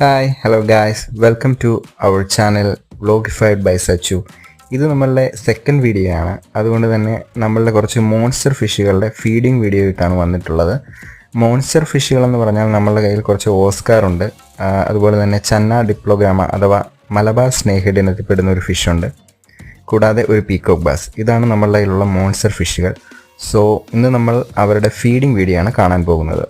Hi hello guys welcome to our channel Vlogified by Sachu ഇത് നമ്മളുടെ second video ആണ്. അതുകൊണ്ട് തന്നെ നമ്മളുടെ കുറച്ച് മോൺസ്റ്റർ ഫിഷുകളുടെ ഫീഡിങ് വീഡിയോ ആയിട്ടാണ് വന്നിട്ടുള്ളത്. മോൺസ്റ്റർ ഫിഷുകൾ എന്ന് പറഞ്ഞാൽ നമ്മളുടെ കയ്യിൽ കുറച്ച് ഓസ്കാർ ഉണ്ട്. അതുപോലെ തന്നെ ചന്ന ഡിപ്ലോഗ്രാമ അഥവാ മലബാർ സ്നേഹിഡ് ഇനത്തിൽപ്പെടുന്ന ഒരു ഫിഷുണ്ട് കൂടാതെ ഒരു പീക്കോക്ക് ബാസ് ഇതാണ് നമ്മളുടെ കയ്യിലുള്ള മോൺസ്റ്റർ ഫിഷുകൾ സോ ഇന്ന് നമ്മൾ അവരുടെ ഫീഡിങ് വീഡിയോ ആണ് കാണാൻ പോകുന്നത്.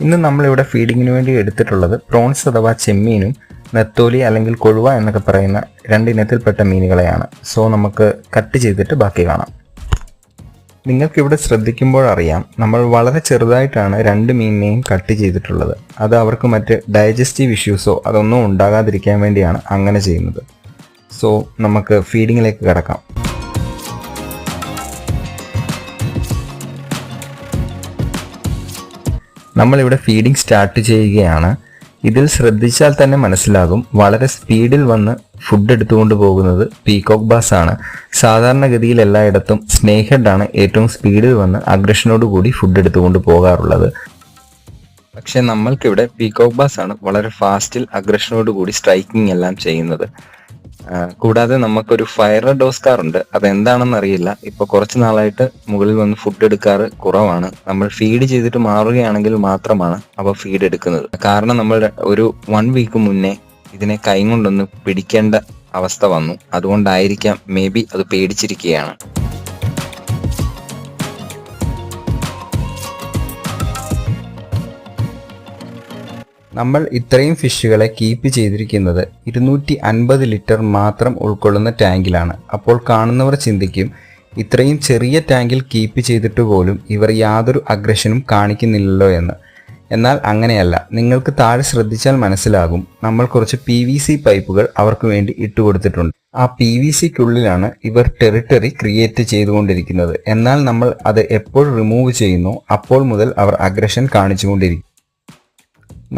ഇന്ന് നമ്മളിവിടെ ഫീഡിങ്ങിന് വേണ്ടി എടുത്തിട്ടുള്ളത് പ്രോൺസ് അഥവാ ചെമ്മീനും നെത്തോലി അല്ലെങ്കിൽ കൊഴുവ എന്നൊക്കെ പറയുന്ന രണ്ടിനത്തിൽപ്പെട്ട മീനുകളെയാണ്. സോ നമുക്ക് കട്ട് ചെയ്തിട്ട് ബാക്കി കാണാം. നിങ്ങൾക്കിവിടെ ശ്രദ്ധിക്കുമ്പോൾ അറിയാം നമ്മൾ വളരെ ചെറുതായിട്ടാണ് രണ്ട് മീനിനെയും കട്ട് ചെയ്തിട്ടുള്ളത്. അത് അവർക്ക് മറ്റ് ഡൈജസ്റ്റീവ് ഇഷ്യൂസോ അതൊന്നും ഉണ്ടാകാതിരിക്കാൻ വേണ്ടിയാണ് അങ്ങനെ ചെയ്യുന്നത്. സോ നമുക്ക് ഫീഡിങ്ങിലേക്ക് കിടക്കാം. നമ്മളിവിടെ ഫീഡിംഗ് സ്റ്റാർട്ട് ചെയ്യുകയാണ്. ഇതിൽ ശ്രദ്ധിച്ചാൽ തന്നെ മനസ്സിലാകും. വളരെ സ്പീഡിൽ വന്ന് ഫുഡ് എടുത്തുകൊണ്ട് പോകുന്നത് പീകോക്ക് ബാസ് ആണ്. സാധാരണഗതിയിൽ എല്ലായിടത്തും സ്നേഹഡ് ആണ് ഏറ്റവും സ്പീഡിൽ വന്ന് അഗ്രഷനോട് കൂടി ഫുഡ് എടുത്തുകൊണ്ട് പോകാറുള്ളത്. പക്ഷെ നമ്മൾക്കിവിടെ പീകോക്ക് ബാസ് ആണ് വളരെ ഫാസ്റ്റിൽ അഗ്രഷനോട് കൂടി സ്ട്രൈക്കിംഗ് എല്ലാം ചെയ്യുന്നത്. കൂടാതെ നമുക്കൊരു ഫയർ ഡോസ്കാർ ഉണ്ട്. അതെന്താണെന്ന് അറിയില്ല. ഇപ്പൊ കുറച്ച് നാളായിട്ട് മുകളിൽ വന്ന് ഫുഡ് എടുക്കാറ് കുറവാണ്. നമ്മൾ ഫീഡ് ചെയ്തിട്ട് മാറുകയാണെങ്കിൽ മാത്രമാണ് അവ ഫീഡ് എടുക്കുന്നത്. കാരണം നമ്മൾ ഒരു വൺ വീക്ക് മുന്നേ ഇതിനെ കൈകൊണ്ടൊന്ന് പിടിക്കേണ്ട അവസ്ഥ വന്നു. അതുകൊണ്ടായിരിക്കാം മേ ബി അത് പേടിച്ചിരിക്കുകയാണ്. നമ്മൾ ഇത്രയും ഫിഷുകളെ കീപ്പ് ചെയ്തിരിക്കുന്നത് ഇരുന്നൂറ്റി അൻപത് ലിറ്റർ മാത്രം ഉൾക്കൊള്ളുന്ന ടാങ്കിലാണ്. അപ്പോൾ കാണുന്നവർ ചിന്തിക്കും ഇത്രയും ചെറിയ ടാങ്കിൽ കീപ്പ് ചെയ്തിട്ട് പോലും ഇവർ യാതൊരു അഗ്രഷനും കാണിക്കുന്നില്ലല്ലോ എന്ന്. എന്നാൽ അങ്ങനെയല്ല നിങ്ങൾക്ക് താഴെ ശ്രദ്ധിച്ചാൽ മനസ്സിലാകും നമ്മൾ കുറച്ച് പി വി സി പൈപ്പുകൾ അവർക്ക് വേണ്ടി ഇട്ടുകൊടുത്തിട്ടുണ്ട് ആ പി വി സിക്കുള്ളിലാണ് ഇവർ ടെറിട്ടറി ക്രിയേറ്റ് ചെയ്തുകൊണ്ടിരിക്കുന്നത്. എന്നാൽ നമ്മൾ അത് എപ്പോൾ റിമൂവ് ചെയ്യുന്നു അപ്പോൾ മുതൽ അവർ അഗ്രഷൻ കാണിച്ചുകൊണ്ടിരിക്കും.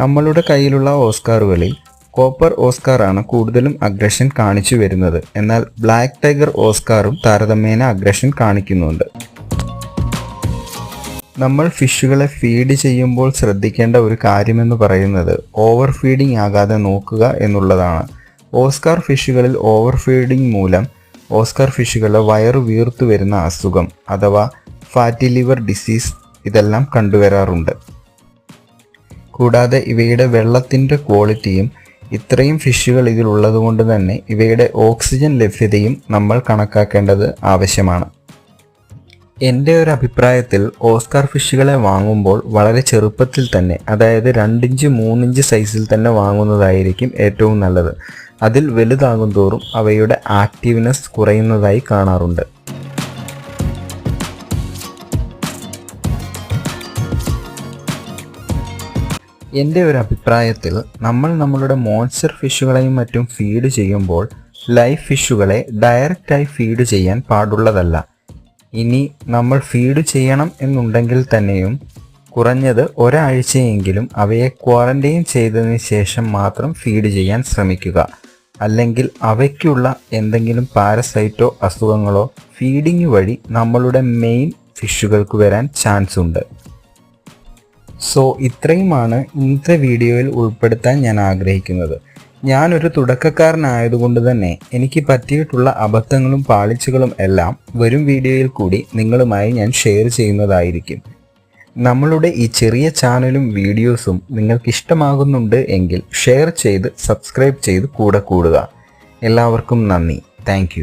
നമ്മളുടെ കയ്യിലുള്ള ഓസ്കാറുകളിൽ കോപ്പർ ഓസ്കാറാണ് കൂടുതലും അഗ്രഷൻ കാണിച്ചു വരുന്നത്. എന്നാൽ ബ്ലാക്ക് ടൈഗർ ഓസ്കാറും താരതമ്യേന അഗ്രഷൻ കാണിക്കുന്നുണ്ട്. നമ്മൾ ഫിഷുകളെ ഫീഡ് ചെയ്യുമ്പോൾ ശ്രദ്ധിക്കേണ്ട ഒരു കാര്യമെന്ന് പറയുന്നത് ഓവർ ഫീഡിംഗ് ആകാതെ നോക്കുക എന്നുള്ളതാണ്. ഓസ്കാർ ഫിഷുകളിൽ ഓവർ ഫീഡിംഗ് മൂലം ഓസ്കാർ ഫിഷുകളെ വയറ് വീർത്തു വരുന്ന അസുഖം അഥവാ ഫാറ്റി ലിവർ ഡിസീസ് ഇതെല്ലാം കണ്ടുവരാറുണ്ട്. കൂടാതെ ഇവയുടെ വെള്ളത്തിന്റെ ക്വാളിറ്റിയും ഇത്രയും ഫിഷുകൾ ഇതിലുള്ളത് കൊണ്ട് തന്നെ ഇവയുടെ ഓക്സിജൻ ലഭ്യതയും നമ്മൾ കണക്കാക്കേണ്ടത് ആവശ്യമാണ്. എന്റെ ഒരു അഭിപ്രായത്തിൽ ഓസ്കാർ ഫിഷുകളെ വാങ്ങുമ്പോൾ വളരെ ചെറുപ്പത്തിൽ തന്നെ അതായത് രണ്ടിഞ്ച് മൂന്നിഞ്ച് സൈസിൽ തന്നെ വാങ്ങുന്നതായിരിക്കും ഏറ്റവും നല്ലത്. അതിൽ വലുതാകും തോറും അവയുടെ ആക്റ്റീവ്നെസ് കുറയുന്നതായി കാണാറുണ്ട്. എന്റെ ഒരു അഭിപ്രായത്തിൽ നമ്മൾ നമ്മളുടെ മോൺസ്റ്റർ ഫിഷുകളെയും മറ്റും ഫീഡ് ചെയ്യുമ്പോൾ ലൈഫ് ഫിഷുകളെ ഡയറക്റ്റായി ഫീഡ് ചെയ്യാൻ പാടുള്ളതല്ല. ഇനി നമ്മൾ ഫീഡ് ചെയ്യണം എന്നുണ്ടെങ്കിൽ തന്നെയും കുറഞ്ഞത് ഒരാഴ്ചയെങ്കിലും അവയെ ക്വാറന്റൈൻ ചെയ്തതിന് ശേഷം മാത്രം ഫീഡ് ചെയ്യാൻ ശ്രമിക്കുക. അല്ലെങ്കിൽ അവയ്ക്കുള്ള എന്തെങ്കിലും പാരസൈറ്റോ അസുഖങ്ങളോ ഫീഡിങ് വഴി നമ്മളുടെ മെയിൻ ഫിഷുകൾക്ക് വരാൻ ചാൻസ് ഉണ്ട്. സോ ഇത്രയുമാണ് ഇന്നത്തെ വീഡിയോയിൽ ഉൾപ്പെടുത്താൻ ഞാൻ ആഗ്രഹിക്കുന്നത്. ഞാനൊരു തുടക്കക്കാരനായതുകൊണ്ട് തന്നെ എനിക്ക് പറ്റിയിട്ടുള്ള അബദ്ധങ്ങളും പാളിച്ചകളും എല്ലാം വരും വീഡിയോയിൽ കൂടി നിങ്ങളുമായി ഞാൻ ഷെയർ ചെയ്യുന്നതായിരിക്കും. നമ്മളുടെ ഈ ചെറിയ ചാനലും വീഡിയോസും നിങ്ങൾക്ക് ഇഷ്ടമാകുന്നുണ്ട് എങ്കിൽ ഷെയർ ചെയ്ത് സബ്സ്ക്രൈബ് ചെയ്ത് കൂടെ കൂടുക. എല്ലാവർക്കും നന്ദി. താങ്ക്